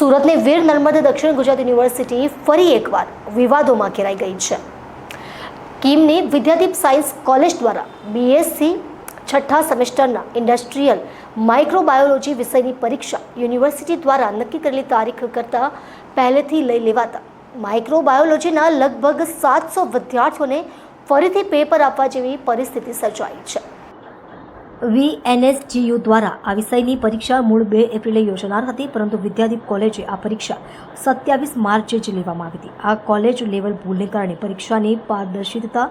સુરતની વીર નર્મદ દક્ષિણ ગુજરાત યુનિવર્સિટી ફરી એકવાર વિવાદોમાં ઘેરાઈ ગઈ છે. કિમની વિદ્યાદીપ સાયન્સ કોલેજ દ્વારા બીએસસી છઠ્ઠા સેમેસ્ટરના ઇન્ડસ્ટ્રીયલ માઇક્રોબાયોલોજી વિષયની પરીક્ષા યુનિવર્સિટી દ્વારા નક્કી કરેલી તારીખ કરતાં પહેલેથી લઈ લેવાતા માઇક્રોબાયોલોજીના લગભગ સાતસો વિદ્યાર્થીઓને ફરીથી પેપર આપવા જેવી પરિસ્થિતિ સર્જાઈ છે. વીએનએસજીયુ દ્વારા આ વિષયની પરીક્ષા મૂળ બે એપ્રિલે યોજાનાર હતી, પરંતુ વિદ્યાદીપ કોલેજે આ પરીક્ષા સત્યાવીસ માર્ચે જ લેવામાં આવી હતી. આ કોલેજ લેવલ ભૂલને કારણે પરીક્ષાની પારદર્શિતતા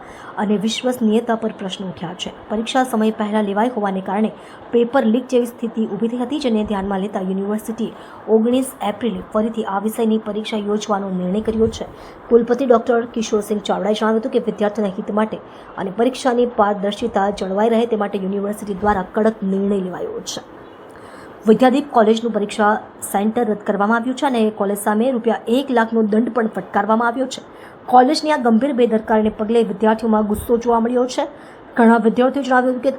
અને વિશ્વસનીયતા પર પ્રશ્ન ઉઠ્યા છે. પરીક્ષા સમય પહેલાં લેવાઈ હોવાને કારણે પેપર લીક જેવી સ્થિતિ ઊભી થઈ હતી, જેને ધ્યાનમાં લેતા યુનિવર્સિટીએ ઓગણીસ એપ્રિલે ફરીથી આ વિષયની પરીક્ષા યોજવાનો નિર્ણય કર્યો છે. કુલપતિ ડોક્ટર કિશોરસિંહ ચાવડાએ જણાવ્યું હતું કે વિદ્યાર્થીઓના હિત માટે અને પરીક્ષાની પારદર્શિતા જળવાઈ રહે તે માટે યુનિવર્સિટી દ્વારા કડક નિર્ણય લેવાયો છે. વિદ્યાદીપ કોલેજનું પરીક્ષા સેન્ટર રદ કરવામાં આવ્યું છે અને કોલેજ સામે રૂપિયા એક લાખનો દંડ પણ ફટકારવામાં આવ્યો છે. કોલેજની આ ગંભીર બેદરકારીને પગલે વિદ્યાર્થીઓમાં ગુસ્સો જોવા મળ્યો છે. ઘણા વિદ્યાર્થીઓ જણાવ્યું કે,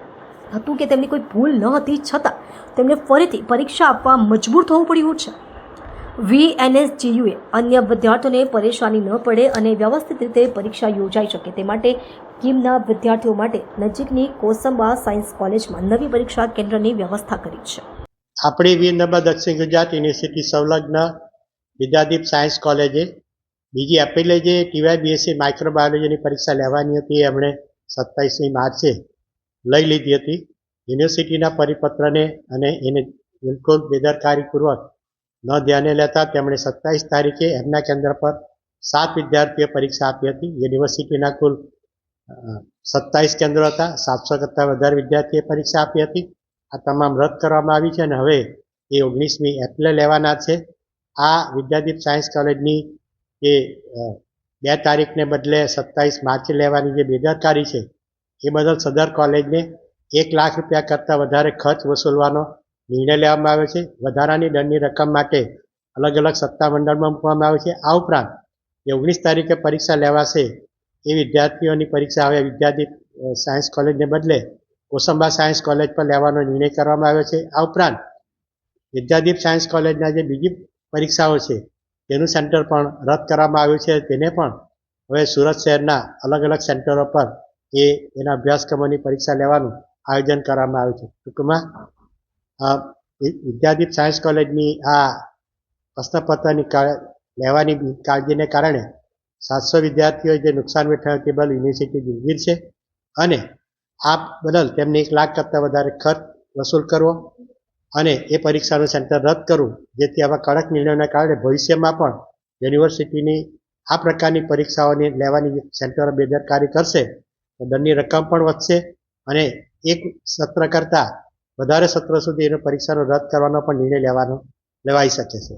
હતું કે તેમની કોઈ ભૂલ ન હતી, છતાં તેમને ફરીથી પરીક્ષા આપવા મજબૂર થવું પડ્યું છે. વીએનએસજીયુએ અન્ય વિદ્યાર્થીઓને પરેશાની ન પડે અને વ્યવસ્થિત રીતે પરીક્ષા યોજાઈ શકે તે માટે કિમના વિદ્યાર્થીઓ માટે નજીકની કોસંબા સાયન્સ કોલેજમાં નવી પરીક્ષા કેન્દ્રની વ્યવસ્થા કરી છે. આપણી વીર નર્મદ દક્ષિણ ગુજરાત યુનિવર્સિટી સંલગ્ન વિદ્યાદીપ સાયન્સ કોલેજે બીજી એપ્રિલે જે ટીવાય બીએસસી માઇક્રોબાયોલોજીની પરીક્ષા લેવાની હતી એમણે સત્તાવીસમી માર્ચે લઈ લીધી હતી. યુનિવર્સિટીના પરિપત્રને અને એને બિલકુલ બેદરકારીપૂર્વક ન ધ્યાને લેતા તેમણે સત્તાવીસ તારીખે એમના કેન્દ્ર પર સાત વિદ્યાર્થીઓ પરીક્ષા આપી હતી. યુનિવર્સિટીના કુલ સત્તાવીસ કેન્દ્રો હતા. સાતસો કરતાં વધારે વિદ્યાર્થીએ પરીક્ષા આપી હતી. આ તમામ રદ કરવામાં આવી છે અને હવે એ ઓગણીસમી એપ્રિલે લેવાના છે. આ વિદ્યાદીપ સાયન્સ કોલેજની જે બે તારીખને બદલે સત્તાવીસ માર્ચે લેવાની જે બેદરકારી છે, એ બદલ સદર કોલેજને એક લાખ રૂપિયા કરતાં વધારે ખર્ચ વસૂલવાનો નિર્ણય લેવામાં આવ્યો છે. વધારાની દંડની રકમ માટે અલગ અલગ સત્તામંડળમાં મૂકવામાં આવે છે. આ ઉપરાંત ઓગણીસ તારીખે પરીક્ષા લેવાશે. એ વિદ્યાર્થીઓની પરીક્ષા હવે વિદ્યાર્થી સાયન્સ કોલેજને બદલે કોસંબા સાયન્સ કોલેજ પર લેવાનો નિર્ણય કરવામાં આવ્યો છે. આ ઉપરાંત વિદ્યાદીપ સાયન્સ કોલેજના જે બીજી પરીક્ષાઓ છે, તેનું સેન્ટર પણ રદ કરવામાં આવ્યું છે. તેને પણ હવે સુરત શહેરના અલગ અલગ સેન્ટરો પર એ એના અભ્યાસક્રમોની પરીક્ષા લેવાનું આયોજન કરવામાં આવ્યું છે. ટૂંકમાં વિદ્યાદીપ સાયન્સ કોલેજની આ પ્રશ્નપત્રની લેવાની કાળજીને કારણે સાતસો વિદ્યાર્થીઓએ જે નુકસાન વેઠાયું તે બદલ યુનિવર્સિટી દિલગીર છે અને આ બદલ તેમને એક લાખ કરતાં વધારે ખર્ચ વસૂલ કરવો અને એ પરીક્ષાનું સેન્ટર રદ કરવું, જેથી આવા કડક નિર્ણયોના કારણે ભવિષ્યમાં પણ યુનિવર્સિટીની આ પ્રકારની પરીક્ષાઓની લેવાની સેન્ટરો બેદરકારી કરશે, તો દંડની રકમ પણ વધશે અને એક સત્ર કરતાં વધારે સત્ર સુધી એનો પરીક્ષાનો રદ કરવાનો પણ નિર્ણય લેવાનો લેવાઈ શકે છે.